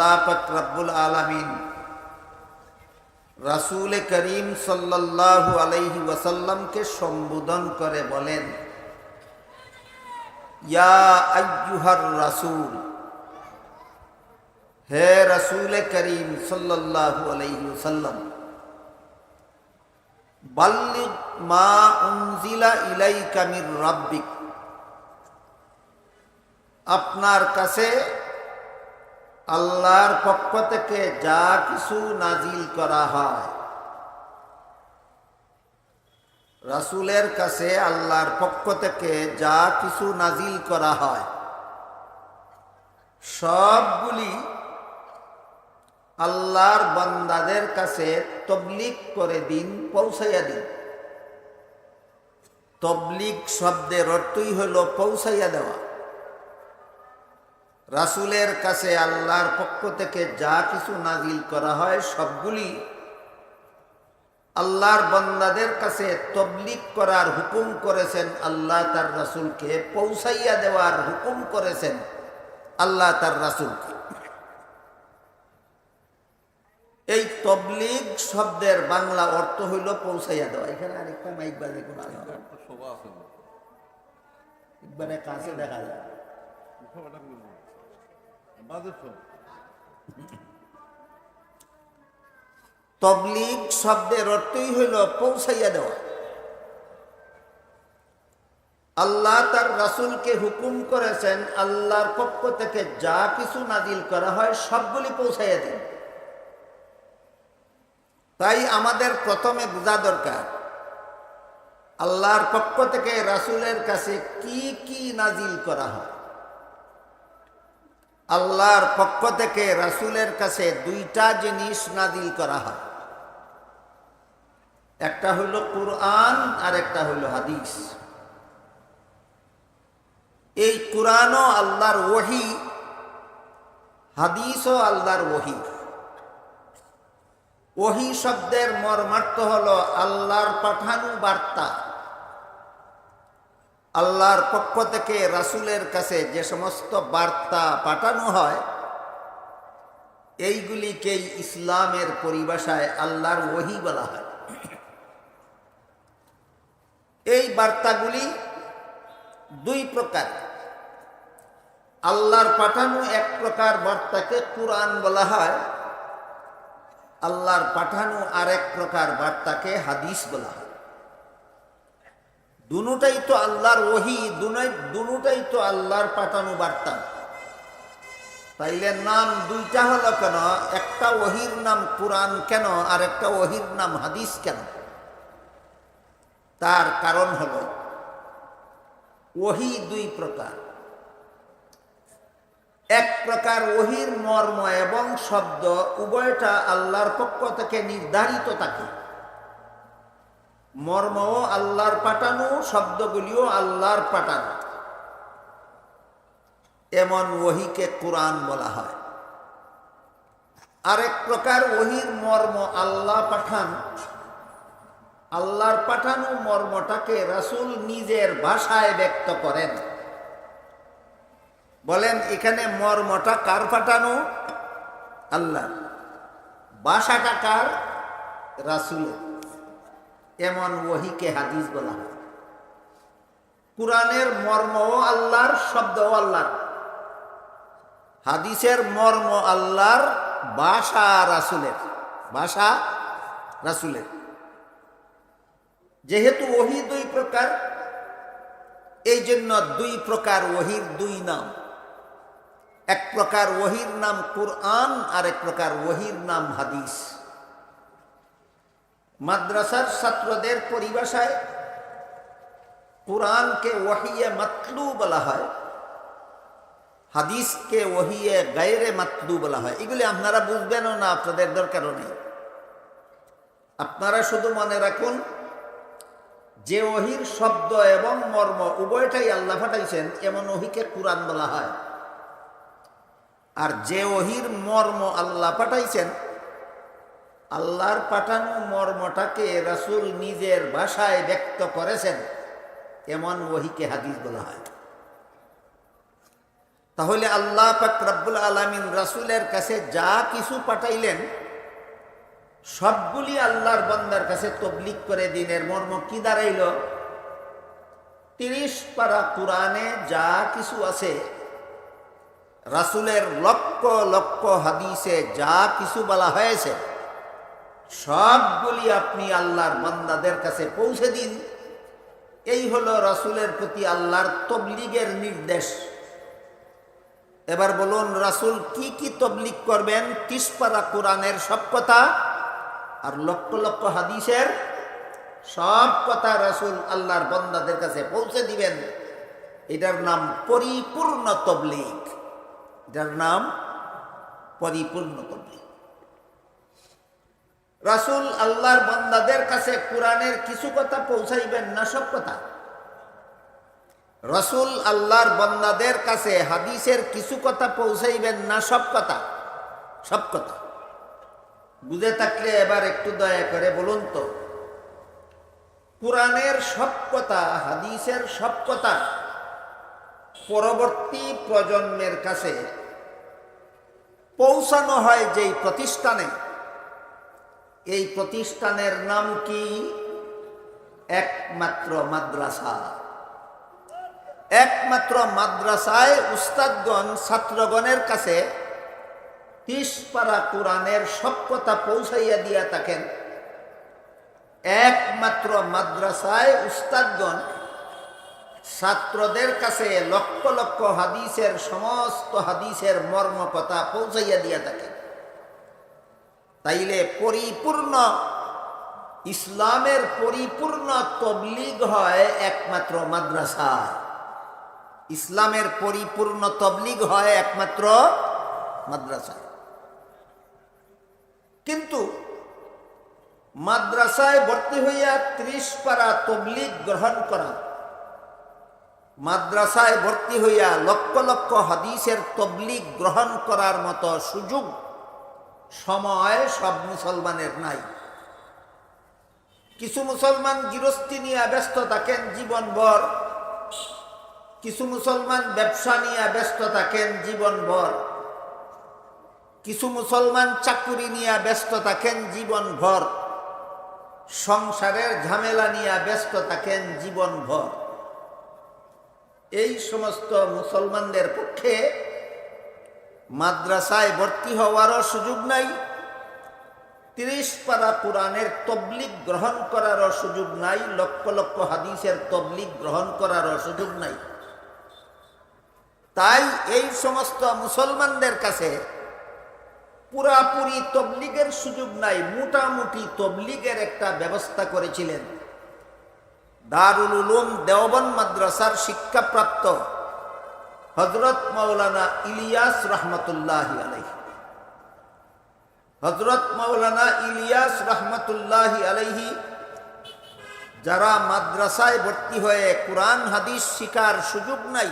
আল্লাহ পাক রব্বুল আলামিন। রাসূল করিম সাল্লাল্লাহু আলাইহি ওয়াসাল্লামকে সম্বোধন করে বলেন, ইয়া আইয়ুহার রাসূল, হে রাসূল করিম সাল্লাল্লাহু আলাইহি ওয়াসাল্লাম, বাল্লিগ মা উনজিলা ইলাইকা মির রাব্বিক, আপনার কাছে আল্লাহর পক্ষ থেকে যা কিছু নাজিল করা হয়। রাসূলের কাছে আল্লাহর পক্ষ থেকে যা কিছু নাজিল করা হয়, সবগুলি আল্লাহর বান্দাদের কাছে তবলিক করে দিন, পৌঁছাইয়া দিন। তবলিক শব্দের অর্থই হল পৌঁছাইয়া দেওয়া। রাসুলের কাছে আল্লাহর পক্ষ থেকে যা কিছু নাজিল করা হয় সবগুলি আল্লাহর বন্দাদের কাছে তবলিক করার হুকুম করেছেন। আল্লাহ তার রাসুলকে পৌঁছাইয়া দেওয়ার হুকুম করেছেন আল্লাহ তার রাসুলকে। এই তবলিগ শব্দের বাংলা অর্থ হইল পৌঁছাইয়া দেওয়া। এখানে আরেকটা মাইক বাজে, কোন একবারে কাছে দেখা যায়। তবলিগ শব্দের অর্থই হইল পৌঁছাইয়া দেওয়া। আল্লাহ তার রাসুলকে হুকুম করেছেন, আল্লাহর পক্ষ থেকে যা কিছু নাজিল করা হয় সবগুলি পৌঁছাইয়া দিন। তাই আমাদের প্রথমে বোঝা দরকার, আল্লাহর পক্ষ থেকে রাসুলের কাছে কি কি নাজিল করা হয়? আল্লাহর পক্ষ থেকে রাসুলের কাছে দুইটা জিনিস নাজিল করা হয়। একটা হইল কোরআন আর একটা হইল হাদিস। এই কোরআনও আল্লাহর ওহি, হাদিসও আল্লাহর ওহি। ওহি শব্দের মর্মার্থ হল আল্লাহর পাঠানু বার্তা। আল্লাহর পক্ষ থেকে রাসুলের কাছে যে সমস্ত বার্তা পাঠানো হয়, এইগুলিকেই ইসলামের পরিভাষায় আল্লাহর ওহি বলা হয়। এই বার্তাগুলি দুই প্রকার। আল্লাহর পাঠানো এক প্রকার বার্তাকে কোরআন বলা হয়। আল্লাহর পাঠানো আরেক প্রকার বার্তাকে হাদিস বলা হয়। দুটাই তো আল্লাহর ওহি দুটাই তো আল্লাহর পাঠানো বার্তা। তাইলে নাম দুইটা হলো কেন? একটা ওহির নাম কোরআন কেন? আর একটা ওহির নাম হাদিস কেন? তার কারণ হল, ওহি দুই প্রকার। এক প্রকার ওহির মর্ম এবং শব্দ, উভয়টা আল্লাহর পক্ষ থেকে নির্ধারিত থাকে। মর্মও আল্লাহর পাঠানো, শব্দগুলিও আল্লাহর পাঠানো। এমন ওহিকে কোরআন বলা হয়। আরেক প্রকার ওহির মর্ম আল্লাহ পাঠান। আল্লাহর পাঠানো মর্মটাকে রাসুল নিজের ভাষায় ব্যক্ত করেন। বলেন, এখানে মর্মটা কার পাঠানো? আল্লাহ বাসাটা কার? রাসুলের। এমন ওহিকে হাদিস বলা হয়। কোরআনের মর্মও আল্লাহর, শব্দও আল্লাহর। হাদিসের মর্ম আল্লাহর, বাসা রাসুলের বাসা রাসুলের। যেহেতু ওহি দুই প্রকার এই জন্য দুই প্রকার ওহির দুই নাম। এক প্রকার ওহির নাম কোরআন আর এক প্রকার ওহির নাম হাদিস। মাদ্রাসার ছাত্রদের পরিভাষায় কোরআনকে ওহিয়ে মাতলু বলা হয়, হাদিসকে ওহিয়ে গায়রে মাতলু বলা হয়। এগুলি আপনারা বুঝবেনও না, আপনাদের দরকারও নেই। আপনারা শুধু মনে রাখুন, যে ওহির শব্দ এবং মর্ম উভয়টাই আল্লাহ ফাটাইছেন এমন ওহিকে কোরআন বলা হয়। আর যে ওহির মর্ম আল্লাহ পাঠাইছেন আল্লাহর পাঠানো মর্মটাকে রাসুল নিজের ভাষায় ব্যক্ত করেছেন। এমন ওহিকে হাদিস বলা হয়। তাহলে আল্লাহ পাক রব্বুল আলমিন রাসুলের কাছে যা কিছু পাঠাইলেন, সবগুলি আল্লাহর বন্দার কাছে তবলিক করে দিনের মর্ম কি দাঁড়াইল? তিরিশ পারা কোরআনে যা কিছু আছে, রাসুলের লক্ষ লক্ষ হাদিসে যা কিছু বলা হয়েছে সবগুলি আপনি আল্লাহর বান্দাদের কাছে পৌঁছে দিন। এই হলো রাসুলের প্রতি আল্লাহর তবলিগের নির্দেশ। এবার বলুন, রাসুল কি কি তবলিগ করবেন? তিসপারা কোরআনের সব কথা আর লক্ষ লক্ষ হাদিসের সব কথা রাসুল আল্লাহর বন্দাদের কাছে পৌঁছে দিবেন। এটার নাম পরিপূর্ণ তবলিগ। এটার নাম পরিপূর্ণ তবলিগ। রাসুল আল্লাহর বন্দাদের কাছে কোরআনের কিছু কথা পৌঁছাইবেন না সব কথা? রসুল আল্লাহর বন্দাদের কাছে হাদিসের কিছু কথা পৌঁছাইবেন না সব কথা? সব কথা। বুঝে থাকলে এবার একটু দয়া করে বলুন তো। কোরআনের সব কথা, হাদিসের সব কথা পরবর্তী প্রজন্মের কাছে পৌঁছানো হয় যেই প্রতিষ্ঠানে। এই প্রতিষ্ঠানের নাম কি? একমাত্র মাদ্রাসা। একমাত্র মাদ্রাসায় উস্তাদগণ, ছাত্রগণের কাছে তিসপাড়া কোরআনের সব কথা পৌঁছাইয়া দিয়া থাকেন। একমাত্র মাদ্রাসায় উস্তাদগণ, ছাত্রদের কাছে লক্ষ লক্ষ হাদিসের, সমস্ত হাদিসের মর্ম কথা পৌঁছাইয়া দিয়া থাকেন। তাইলে পরিপূর্ণ, ইসলামের পরিপূর্ণ তবলিগ হয় একমাত্র মাদ্রাসায়। ইসলামের পরিপূর্ণ তবলিগ হয় একমাত্র মাদ্রাসায়। কিন্তু মাদ্রাসায় ভর্তি হইয়া ত্রিশ পারা তবলিগ গ্রহণ করা, মাদ্রাসায় ভর্তি হইয়া লক্ষ লক্ষ হাদিসের তবলিগ গ্রহণ করার মতো সুযোগ সময় সব মুসলমানের নাই। কিছু মুসলমান গৃহস্থী নিয়ে ব্যস্ত থাকেন জীবনভর। কিছু মুসলমান ব্যবসা নিয়ে ব্যস্ত থাকেন জীবনভর। কিছু মুসলমান চাকুরি নিয়ে ব্যস্ত থাকেন জীবনভর। সংসারের ঝামেলা নিয়ে ব্যস্ত থাকেন জীবনভর। এই সমস্ত মুসলমানদের পক্ষে মাদ্রাসায় ভর্তি হওয়ারও সুযোগ নাই। তিরিশ পারা কোরআনের তবলিগ গ্রহণ করারও সুযোগ নাই, লক্ষ লক্ষ হাদিসের তবলিক গ্রহণ করারও সুযোগ নাই। তাই এই সমস্ত মুসলমানদের কাছে পুরাপুরি তবলিগের সুযোগ নাই, মোটামুটি তবলিগের একটা ব্যবস্থা করেছিলেন। দারুল উলুম দেওবন মাদ্রাসার শিক্ষাপ্রাপ্ত হজরত মৌলানা ইলিয়াস রহমতুল্লাহ আলহি হজরত মৌলানা ইলিয়াস রহমতুল্লাহ আলহি যারা মাদ্রাসায় ভর্তি হয়ে কোরআন, হাদিস শিকার সুযোগ নাই,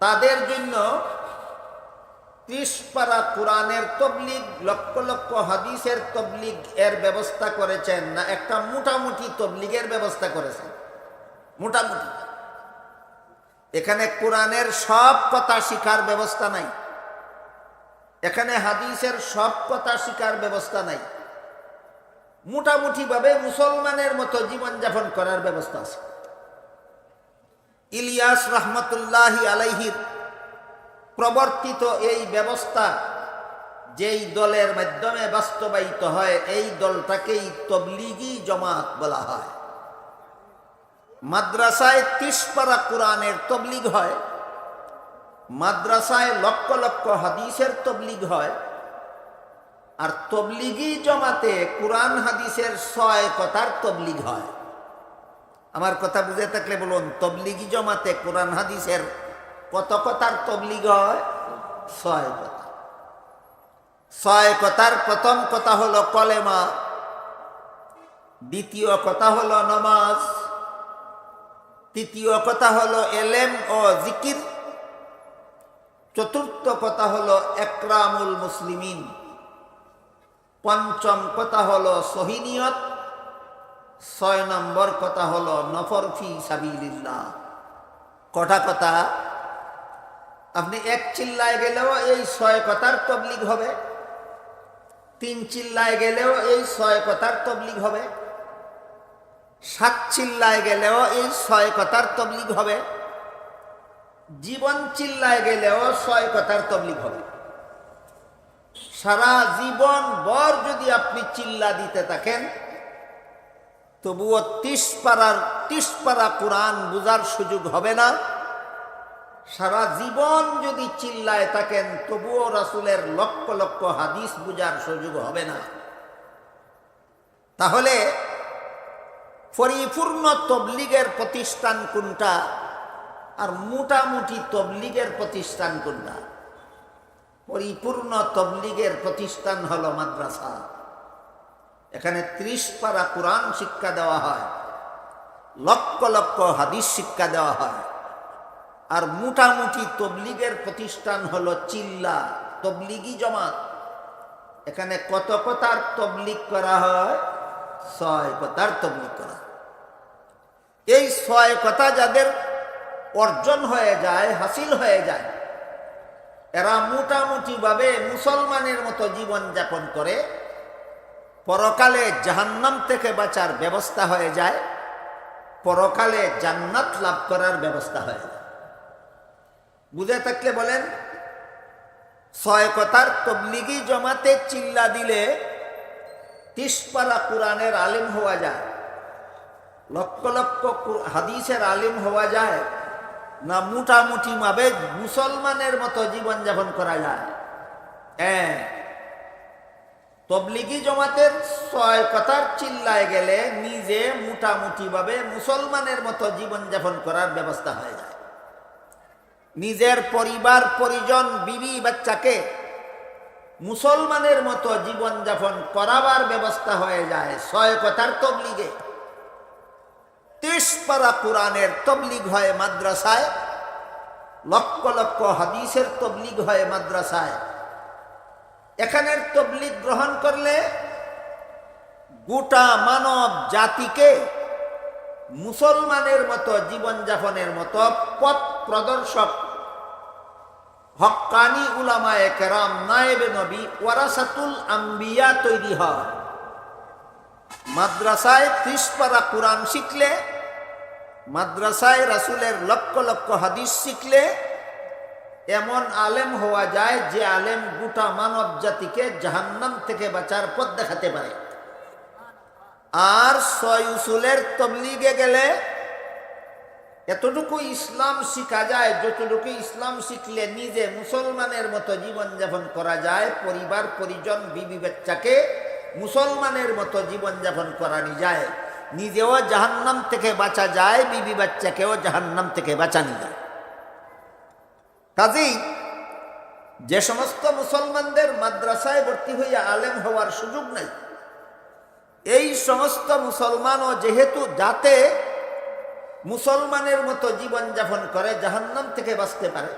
তাদের জন্য ত্রিশ পারা কোরআনের তবলিগ, লক্ষ লক্ষ হাদিসের তবলিগ এর ব্যবস্থা করেছেন না, একটা মোটামুটি তবলিগের ব্যবস্থা করেছেন। মোটামুটি। এখানে কোরআনের সব কথা শিখার ব্যবস্থা নাই। এখানে হাদিসের সব কথা শিকার ব্যবস্থা নাই। মোটামুটিভাবে মুসলমানের মতো জীবনযাপন করার ব্যবস্থা আছে। ইলিয়াস রহমতুল্লাহ আলাইহির প্রবর্তিত এই ব্যবস্থা যেই দলের মাধ্যমে বাস্তবায়িত হয়, এই দলটাকেই তবলিগি জমাত বলা হয়। মাদ্রাসায় তিসপাড়া কোরআনের তবলিগ হয়, মাদ্রাসায় লক্ষ লক্ষ হাদিসের তবলিগ হয়, আর তবলিগি জমাতে কোরআন হাদিসের ছয় কথার তবলিগ হয়। আমার কথা বুঝে থাকলে বলুন, তবলিগি জমাতে কোরআন হাদিসের কত কথার তবলিগ হয়? ছয় কথা। ছয় কথার প্রথম কথা হলো কলেমা, দ্বিতীয় কথা হলো নমাজ তৃতীয় কথা হলো এলেম ও জিকির। চতুর্থ কথা হলো একরামুল মুসলিমিন। পঞ্চম কথা হলো সহিনিয়ত ছয় নম্বর কথা হলো নফরফি সাবিল্লাহ কটা কথা? আপনি এক চিল্লায় গেলেও এই ছয় কথার তবলিগ হবে। তিন চিল্লায় গেলেও এই ছয় কথার তবলিগ হবে। সাত চিল্লায় গেলেও এই ছয় কথার তবলিগ হবে। জীবন চিল্লায় গেলেও ছয় কথার তবলিগ হবে। সারা জীবন বর যদি আপনি চিল্লা দিতে থাকেন, তবুও তিস পাড়ার, তিস পাড়া কোরআন বুঝার সুযোগ হবে না। সারা জীবন যদি চিল্লায় থাকেন, তবুও রাসুলের লক্ষ লক্ষ হাদিস বুঝার সুযোগ হবে না। তাহলে পরিপূর্ণ তবলিগের প্রতিষ্ঠান কোনটা? আর মোটামুটি তবলিগের প্রতিষ্ঠান কোনটা? পরিপূর্ণ তবলিগের প্রতিষ্ঠান হলো মাদ্রাসা। এখানে ত্রিশ পারা কোরআন শিক্ষা দেওয়া হয়, লক্ষ লক্ষ হাদিস শিক্ষা দেওয়া হয়। আর মোটামুটি তবলিগের প্রতিষ্ঠান হলো চিল্লা, তবলিগি জমাত। এখানে কত কথার তবলিগ করা হয়? ছয় কথার তবলিগ করা এই কথা যাদের অর্জন হয়ে যায়, হাসিল হয়ে যায়, এরা মোটামুটিভাবে মুসলমানের মতো জীবন যাপন করে, পরকালে জাহান্নাম থেকে বাঁচার ব্যবস্থা হয়ে যায়, পরকালে জান্নাত লাভ করার ব্যবস্থা হয়ে যায়। বুঝে থাকলে বলেন, ছয় কথার তবলিগি জমাতে চিল্লা দিলে তিসপাড়া কোরআনের আলিম হওয়া যায়। লক্ষ লক্ষ হাদিসের আলিম হওয়া যায়, না মোটামুটি ভাবে মুসলমানের মতো জীবনযাপন করা যায়। হ্যাঁ তবলিগি জমাতের ছয় কথার চিল্লায় গেলে নিজে মোটামুটি ভাবে মুসলমানের মতো জীবনযাপন করার ব্যবস্থা হয়ে যায়। নিজের পরিবার, পরিজন, বিবি, বাচ্চাকে মুসলমানের মতো জীবনযাপন করাবার ব্যবস্থা হয়ে যায় ছয় কথার তবলিগে। তেসপাড়া কোরআনের তবলিগ হয় মাদ্রাসায়, লক্ষ লক্ষ হাদিসের তবলিগ হয় মাদ্রাসায়। এখানের তবলিগ গ্রহণ করলে গোটা মানব জাতিকে মুসলমানের মতো, জীবনযাপনের মতো পথ প্রদর্শক হক্কানি উলামায়ে কেরাম নায়েবে নবী ওয়ারাসাতুল আম্বিয়া তৈরি হয়। মাদ্রাসায় ত্রিশপাড়া কোরআন শিখলে মাদ্রাসায় রাসুলের লক্ষ লক্ষ হাদিস শিখলে এমন আলেম হওয়া যায় যে আলেম গোটা মানব জাতিকে জাহান্নাম থেকে বাঁচার পথ দেখাতে পারে। আর ছয় উসুলের তবলিগে গেলে এতটুকু ইসলাম শিখা যায়, যতটুকু ইসলাম শিখলে নিজে মুসলমানের মতো জীবনযাপন করা যায়, পরিবার, পরিজন বিবি বাচ্চাকে মুসলমানের মতো জীবনযাপন করানি যায়। নিজেও জাহান্নাম থেকে বাঁচা যায়, বিবি বাচ্চাকেও জাহান্নাম থেকে বাঁচানি যায়। কাজেই যে সমস্ত মুসলমানদের মাদ্রাসায় ভর্তি হইয়া আলেম হওয়ার সুযোগ নাই। এই সমস্ত মুসলমানও যেহেতু যাতে মুসলমানের মতো জীবনযাপন করে, জাহান্নাম থেকে বাঁচতে পারে,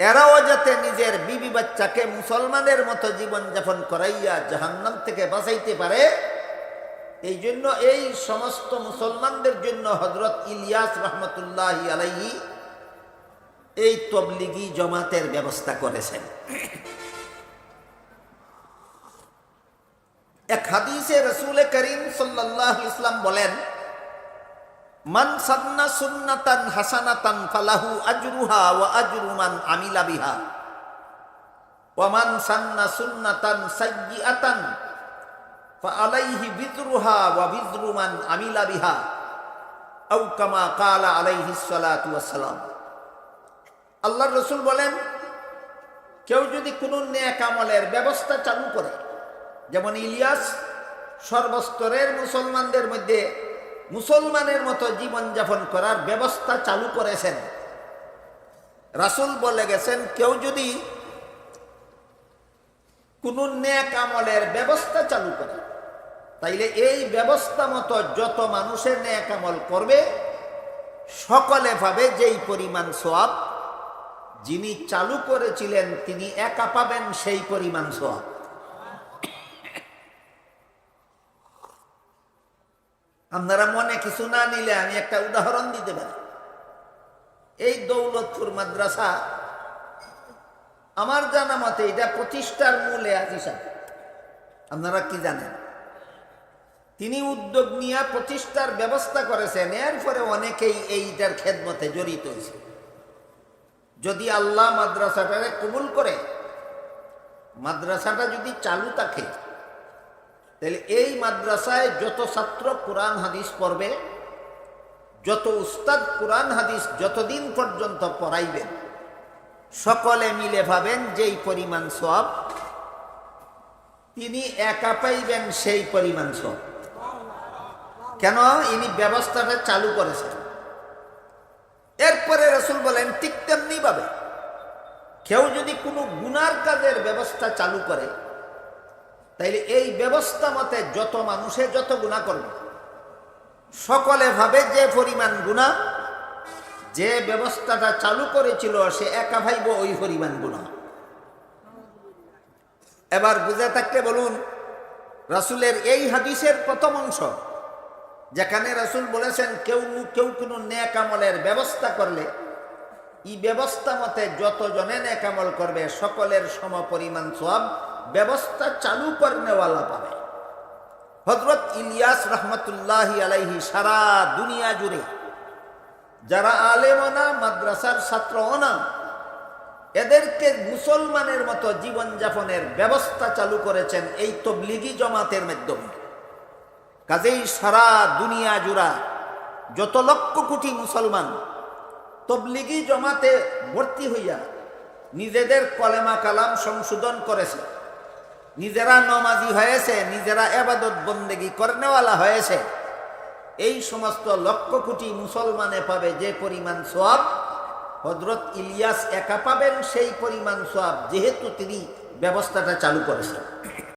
এরাও যাতে নিজের বিবি বাচ্চাকে মুসলমানের মতো জীবনযাপন করাইয়া জাহান্নাম থেকে বাঁচাইতে পারে এই জন্য এই সমস্ত মুসলমানদের জন্য হজরত ইলিয়াস রহমতুল্লাহ আলাইহি এই তবলিগি জমাতের ব্যবস্থা করেছেন। এক হাদিসে রসুল করিম সাল্লাহ ইসলাম বলেন, মান সান্না সুন্নাতান হাসানাতান ফালাহু আজরুহা ওয়া আজরু মান আমিলা বিহা। ওয়া মান সান্না সুন্নাতান সাইয়্যিআতান ফাআলাইহি বিজরুহা ওয়া বিজরু মান আমিলা বিহা, আও কামা কালা আলাইহি সালাতু ওয়াসসালাম আল্লাহর রসুল বলেন, কেউ যদি কোনো নেক আমলের ব্যবস্থা চালু করে, যেমন ইলিয়াস, সর্বস্তরের মুসলমানদের মধ্যে মুসলমানের মতো জীবনযাপন করার ব্যবস্থা চালু করেছেন। রাসুল বলে গেছেন, কেউ যদি কোনো নেক আমলের ব্যবস্থা চালু করে তাইলে এই ব্যবস্থা মতো যত মানুষের আমল করবে, সকলে ভাবে যেই পরিমাণ সোয়াব যিনি চালু করেছিলেন তিনি একা পাবেন সেই পরিমাণ সোয়াব। আপনারা মনে কিছু না নিলে আমি একটা উদাহরণ দিতে পারি। এই দৌলতপুর মাদ্রাসা, আমার জানা মতে এটা প্রতিষ্ঠার মূলে আজিসাব আপনারা কি জানেন? তিনি উদ্যোগ নিয়ে প্রতিষ্ঠার ব্যবস্থা করেছেন। এরপরে অনেকেই এইটার খেদমতে জড়িত হয়েছে। যদি আল্লাহ মাদ্রাসাটারে কবুল করে, মাদ্রাসাটা যদি চালু থাকে, তাহলে এই মাদ্রাসায় যত ছাত্র কোরআন, হাদিস পড়বে, যত উস্তাদ কোরআন, হাদিস যতদিন পর্যন্ত পড়াইবেন, সকলে মিলে ভাবেন যেই পরিমাণ সব, তিনি একা পাইবেন সেই পরিমাণ সব। কেন ইনি ব্যবস্থাটা চালু করেছেন? এরপরে রসুল বলেন, ঠিক তেমনি কেউ যদি কোনো গুনার কাজের ব্যবস্থা চালু করে, তাইলে এই ব্যবস্থা মতে যত মানুষে যত গুণা করবে, সকলে ভাবে যে পরিমাণ গুণা যে ব্যবস্থাটা চালু করেছিল সে একা ভাইব ওই পরিমাণ গুণা এবার বুঝে থাকলে বলুন, রাসুলের এই হাদিসের প্রথম অংশ যেখানে রাসুল বলেছেন, কেউ কেউ কোনো নেক আমলের ব্যবস্থা করলে এই ব্যবস্থা মতে যতজনে নেক আমল করবে, সকলের সম পরিমাণ সব ব্যবস্থা চালু করেনেওয়ালা পাবে। হজরত ইলিয়াস রহমতুল্লাহ আলাইহি সারা দুনিয়া জুড়ে, যারা আলেমনা মাদ্রাসার ছাত্র না এদেরকে মুসলমানের মতো জীবনযাপনের ব্যবস্থা চালু করেছেন এই তবলিগি জমাতের মাধ্যমে। কাজেই সারা দুনিয়া জুড়া যত লক্ষ কোটি মুসলমান তবলিগি জমাতে ভর্তি হইয়া নিজেদের কলেমা কালাম সংশোধন করেছে। নিজেরা নমাজি হয়েছে, নিজেরা এবাদত বন্দেগি করনেওয়ালা হয়েছে। এই সমস্ত লক্ষ কোটি মুসলমানে পাবে যে পরিমাণ সোয়াব হজরত ইলিয়াস একা পাবেন সেই পরিমাণ সোয়াব যেহেতু তিনি ব্যবস্থাটা চালু করেছেন।